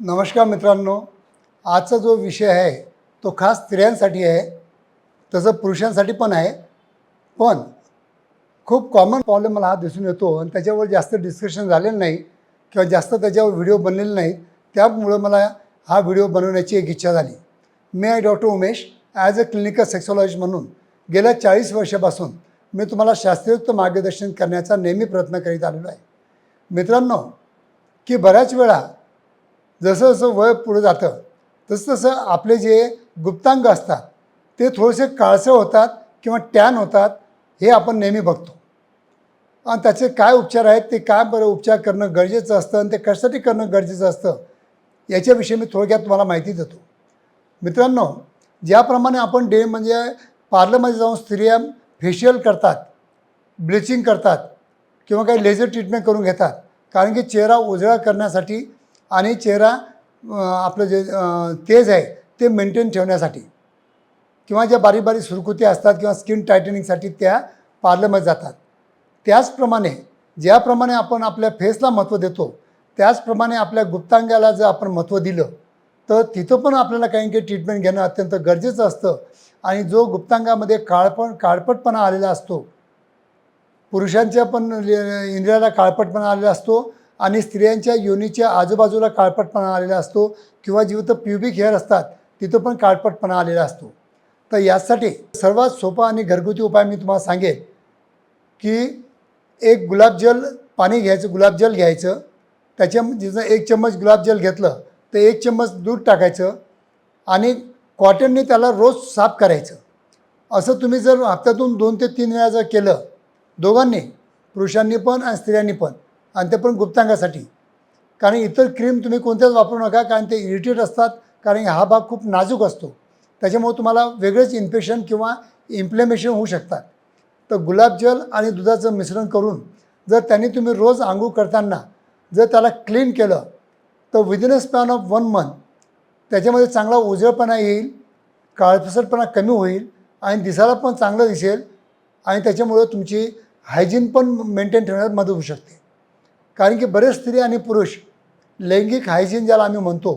नमस्कार मित्रांनो आजचा जो विषय आहे तो खास स्त्रियांसाठी आहे तसं पुरुषांसाठी पण आहे पण खूप कॉमन प्रॉब्लेम मला हा दिसून येतो आणि त्याच्यावर जास्त डिस्कशन झालेलं नाही किंवा जास्त त्याच्यावर व्हिडिओ बनलेले नाही त्यामुळं मला हा व्हिडिओ बनवण्याची एक इच्छा झाली. मी आहे doctor Umesh as a clinical sexologist म्हणून गेल्या चाळीस वर्षापासून मी तुम्हाला शास्त्रोक्त मार्गदर्शन करण्याचा नेहमी प्रयत्न करीत आलेलो आहे. मित्रांनो की बऱ्याच वेळा जसं जसं वय पुढं जातं तसं तसं आपले जे गुप्तांग असतात ते थोडेसे काळसं होतात किंवा टॅन होतात हे आपण नेहमी बघतो. आणि त्याचे काय उपचार आहेत ते काय बरं उपचार करणं गरजेचं असतं आणि ते कशासाठी करणं गरजेचं असतं याच्याविषयी मी थोडक्यात तुम्हाला माहिती देतो. मित्रांनो ज्याप्रमाणे आपण डे म्हणजे पार्लरमध्ये जाऊन स्त्रिया फेशियल करतात ब्लिचिंग करतात किंवा काही लेझर ट्रीटमेंट करून घेतात कारण की चेहरा उजळा करण्यासाठी आणि चेहरा आपलं जे तेज आहे ते मेंटेन ठेवण्यासाठी किंवा ज्या बारीक बारीक सुरकुती असतात किंवा स्किन टायटनिंगसाठी त्या पार्लरमध्ये जातात. त्याचप्रमाणे ज्याप्रमाणे आपण आपल्या फेसला महत्त्व देतो त्याचप्रमाणे आपल्या गुप्तांगाला जर आपण महत्त्व दिलं तर तिथं पण आपल्याला काही काही ट्रीटमेंट घेणं अत्यंत गरजेचं असतं. आणि जो गुप्तांगामध्ये काळपण काळपटपणा आलेला असतो पुरुषांच्या पण इंद्रियाला काळपटपणा आलेला असतो आणि स्त्रियांच्या योनीच्या आजूबाजूला काळपटपणा आलेला असतो किंवा जिथं प्युबिक हेअर असतात तिथं पण काळपटपणा आलेला असतो. तर यासाठी सर्वात सोपा आणि घरगुती उपाय मी तुम्हाला सांगेन की एक गुलाबजल पाणी घ्यायचं गुलाबजल घ्यायचं. त्याच्या जिथं एक चम्मच गुलाबजल घेतलं तर एक चम्मच दूध टाकायचं आणि कॉटनने त्याला रोज साफ करायचं. असं तुम्ही जर हप्त्यातून दोन ते तीन वेळा जर केलं दोघांनी पुरुषांनी पण आणि स्त्रियांनी पण आणि ते पण गुप्तांगासाठी. कारण इतर क्रीम तुम्ही कोणत्याच वापरू नका कारण ते इरिटेट असतात कारण हा भाग खूप नाजूक असतो. त्याच्यामुळे तुम्हाला वेगळेच इन्फेक्शन किंवा इम्प्लेमेशन होऊ शकतात. तर गुलाबजल आणि दुधाचं मिश्रण करून जर त्यांनी तुम्ही रोज आंघोळ करताना जर त्याला क्लीन केलं तर within a span of one month त्याच्यामध्ये चांगला उजळपणा येईल काळपसटपणा कमी होईल आणि दिसायला पण चांगलं दिसेल आणि त्याच्यामुळं तुमची हायजीन पण मेंटेन ठेवण्यात मदत होऊ शकते. कारण की बरेच स्त्री आणि पुरुष लैंगिक हायजीन ज्याला आम्ही म्हणतो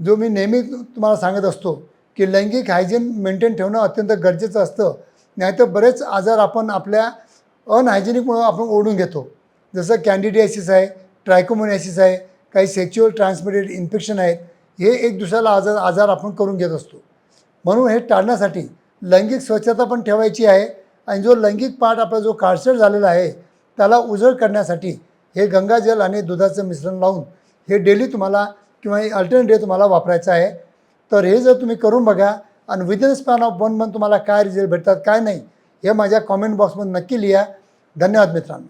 जो मी नेहमी तुम्हाला सांगत असतो की लैंगिक हायजीन मेंटेन ठेवणं अत्यंत गरजेचं असतं. नाहीतर बरेच आजार आपण आपल्या अनहायजेनिकमुळं आपण ओढून घेतो. जसं कॅन्डिडियासिस आहे ट्रायकोमोनियासिस आहे काही सेक्च्युअल ट्रान्समिटेड इन्फेक्शन आहेत हे एक दुसऱ्याला आजार आजार आपण करून घेत असतो. म्हणून हे टाळण्यासाठी लैंगिक स्वच्छता पण ठेवायची आहे. आणि जो लैंगिक पार्ट आपला जो काळसर झालेला आहे त्याला उजळ करण्यासाठी हे गंगाजल आणि दुधाचं मिश्रण लावून हे डेली तुम्हाला किंवा अल्टरनेट डे तुम्हाला वापरायचं आहे. तर हे जर तुम्ही करून बघा आणि within span of one month तुम्हाला काय रिझल्ट भेटतात काय नाही हे माझ्या कॉमेंट बॉक्समध्ये नक्की लिहा. धन्यवाद मित्रांनो.